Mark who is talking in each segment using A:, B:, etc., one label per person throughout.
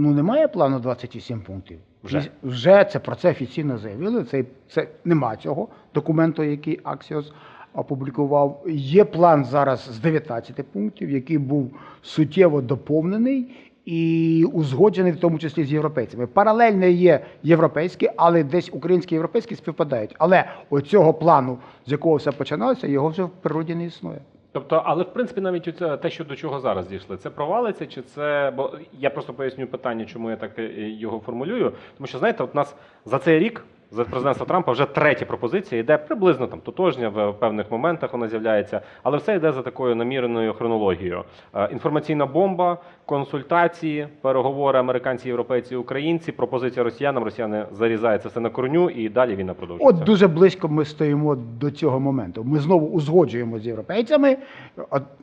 A: Ну немає плану 28 пунктів.
B: Вже?
A: Вже це про це офіційно заявили. Це, це нема цього документу, який Аксіос опублікував. Є план зараз з 19 пунктів, який був суттєво доповнений і узгоджений, в тому числі з європейцями. Паралельно є європейські, але десь українські і європейські співпадають. Але оцього плану, з якого все починалося, його вже в природі не існує.
B: Тобто, але в принципі навіть оце, те, що до чого зараз дійшли, це провалиться, чи це. Бо я просто поясню питання, чому я так е, його формулюю. Тому що знаєте, от нас за цей рік. За президентства Трампа вже третя пропозиція йде приблизно там тотожня в певних моментах вона з'являється, але все йде за такою наміреною хронологією. Е, Інформаційна бомба, консультації, переговори американці, європейці, українці, пропозиція росіянам. Росіяни зарізаються все на корню, і далі війна продовжується.
A: От дуже близько ми стоїмо до цього моменту. Ми знову узгоджуємо з європейцями,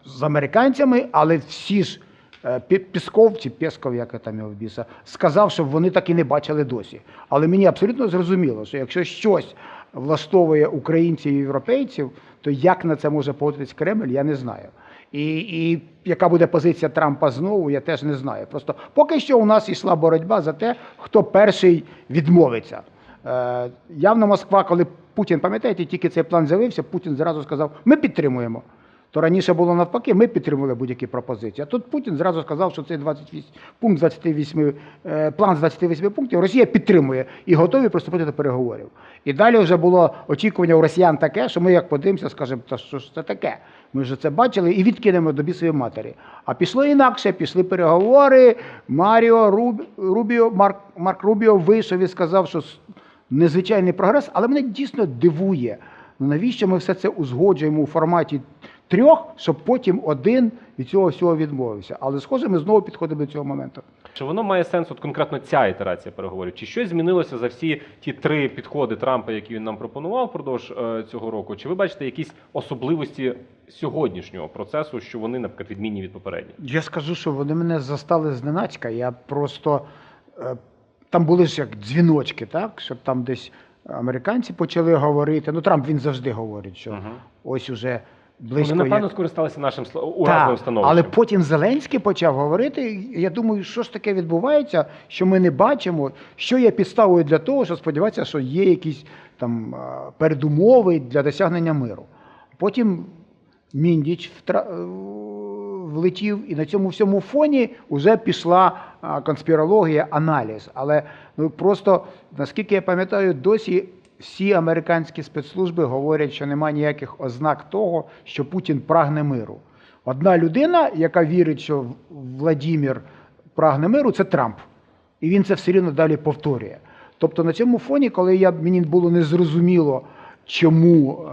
A: з американцями, але всі ж Пісков чи Песков, як я там його біса, сказав, що вони так і не бачили досі. Але мені абсолютно зрозуміло, що якщо щось влаштовує українців і європейців, то як на це може погодитись Кремль, я не знаю. І, і яка буде позиція Трампа знову, я теж не знаю. Просто поки що у нас йшла боротьба за те, хто перший відмовиться. Е, Явно Москва, коли Путін, пам'ятаєте, тільки цей план з'явився, Путін зразу сказав, ми підтримуємо. То раніше було навпаки, ми підтримували будь-які пропозиції. А тут Путін зразу сказав, що цей 28, пункт 28, е, план з 28 пунктів Росія підтримує і готові приступити до переговорів. І далі вже було очікування у росіян таке, що ми як подивимося, скажемо, та що ж це таке? Ми вже це бачили і відкинемо до бісової матері. А пішло інакше, пішли переговори. Маріо Руб, Рубіо, Марк, Марк Рубіо вийшов і сказав, що незвичайний прогрес, але мене дійсно дивує. Ну навіщо ми все це узгоджуємо у форматі трьох, щоб потім один від цього всього відмовився. Але схоже, ми знову підходимо до цього моменту.
B: Чи воно має сенс, от конкретно ця ітерація переговорів? Чи щось змінилося за всі ті три підходи Трампа, які він нам пропонував впродовж е, цього року? Чи ви бачите якісь особливості сьогоднішнього процесу, що вони, наприклад, відмінні від попередніх?
A: Я скажу, що вони мене застали зненацька. Я просто е, там були ж як дзвіночки, так? Щоб там десь американці почали говорити. Ну, Трамп він завжди говорить, що
B: Мгм.
A: ось уже близько.
B: Вони, напевно,
A: як-
B: скористалися нашим уразним становищем.
A: але потім Зеленський почав говорити. Я думаю, що ж таке відбувається, що ми не бачимо, що є підставою для того, що сподіватися, що є якісь там передумови для досягнення миру. Потім Міндіч втра... е, влетів, і на цьому всьому фоні вже пішла конспірологія, аналіз. Але ну просто наскільки я пам'ятаю, досі всі американські спецслужби говорять, що немає ніяких ознак того, що Путін прагне миру. Одна людина, яка вірить, що Владімір прагне миру, це Трамп. І він це все рівно далі повторює. Тобто на цьому фоні, коли я, мені було незрозуміло, чому е,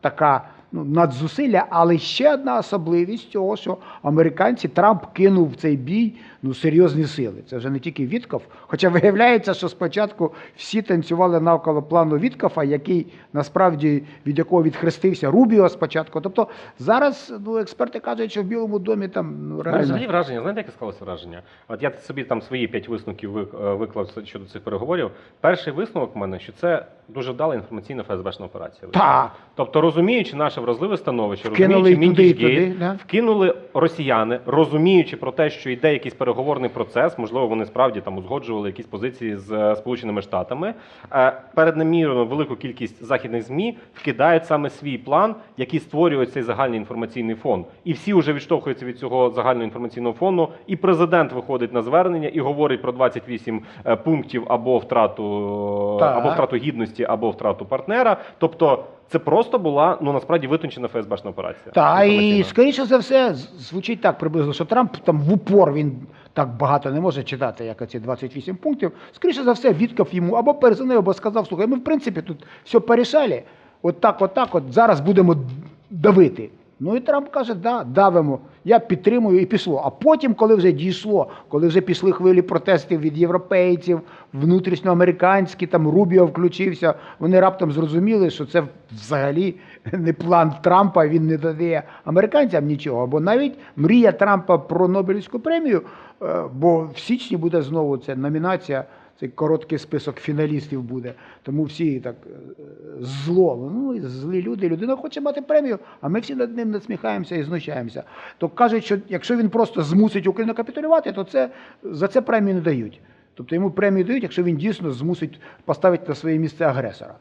A: така ну, надзусилля, але ще одна особливість цього, що американці Трамп кинув цей бій ну, серйозні сили. Це вже не тільки Вітков. Хоча виявляється, що спочатку всі танцювали навколо плану Віткофа, який насправді від якого відхрестився Рубіо спочатку. Тобто зараз ну, експерти кажуть, що в Білому домі там ну,
B: Ну,
A: реально.
B: взагалі враження, знаєте, яке склалося враження? От я собі там свої п'ять висновків е, виклав щодо цих переговорів. Перший висновок в мене, що це дуже вдала інформаційна ФСБшна операція.
A: Так.
B: Тобто, розуміючи наше вразливе становище,
A: Вкинули
B: розуміючи Міндічгейт,
A: да.
B: вкинули росіяни, розуміючи про те, що йде якийсь переговорний процес, можливо, вони справді там узгоджували якісь позиції з е, Сполученими Штатами. е, Перед намірено велику кількість західних змі вкидають саме свій план, який створює цей загальний інформаційний фон. І всі вже відштовхуються від цього загального інформаційного фону. І президент виходить на звернення і говорить про 28 е, пунктів або втрату
A: Так.
B: або втрату гідності, або втрату партнера. Тобто. Це просто була ну насправді витончена ФСБшна операція.
A: Так, і скоріше за все, звучить так приблизно, що Трамп там в упор він так багато не може читати, як оці 28 пунктів. Скоріше за все, відкав йому або перезвонив, або сказав, слухай, ми в принципі тут все порішали, от так, от так, от зараз будемо давити. Ну і Трамп каже, да, давимо, я підтримую і пішло. А потім, коли вже дійшло, коли вже пішли хвилі протестів від європейців, внутрішньоамериканські, там Рубіо включився, вони раптом зрозуміли, що це взагалі не план Трампа, він не додає американцям нічого. Або навіть мрія Трампа про Нобелівську премію, е, бо в січні буде знову ця номінація цей короткий список фіналістів буде. Тому всі так е, зло. Ну, злі люди. Людина хоче мати премію, а ми всі над ним насміхаємося і знущаємося. То кажуть, що якщо він просто змусить Україну капітулювати, то це за це премію не дають. Тобто йому премію дають, якщо він дійсно змусить поставити на своє місце агресора.